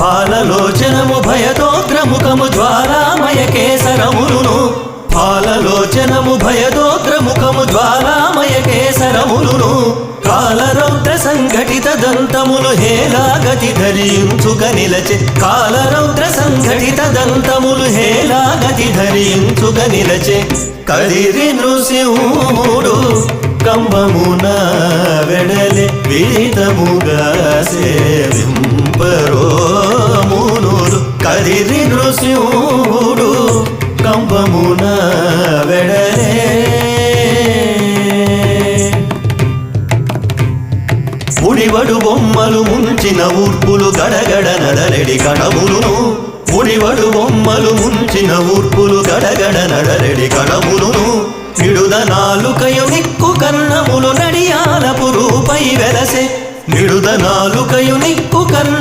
పాలలోచనము భయదోగ్రముఖము జ్వాలామయ కేసరములును. పాలలోచనము భయదోగ్రముఖము జ్వాలామయ కేసరములును. కాలరౌద్ర సంఘటిత దంతములు హేలాగతి ధరించుక నిలచె. కాలరౌద్ర సంఘటిత దంతములు హేలాగతి ధరించుక నిలచె. కదిరి నృసింహుడు కంబమున వెడలే విదితముగా సేవ కదిరి నృసింహుడు కంబమున వెడలే ముడివడు బొమ్మలు ముంచిన ఊర్పులు గడగడ నడలెడి కణములును. ముడివడు బొమ్మలు ముంచిన ఊర్పులు గడగడ నడలెడి కణములును. నిడుద నాలుకయు నిక్కు కన్నములు నడియాలపు రూపై వెలసే. నిడుద నాలుకయు నిక్కు కన్న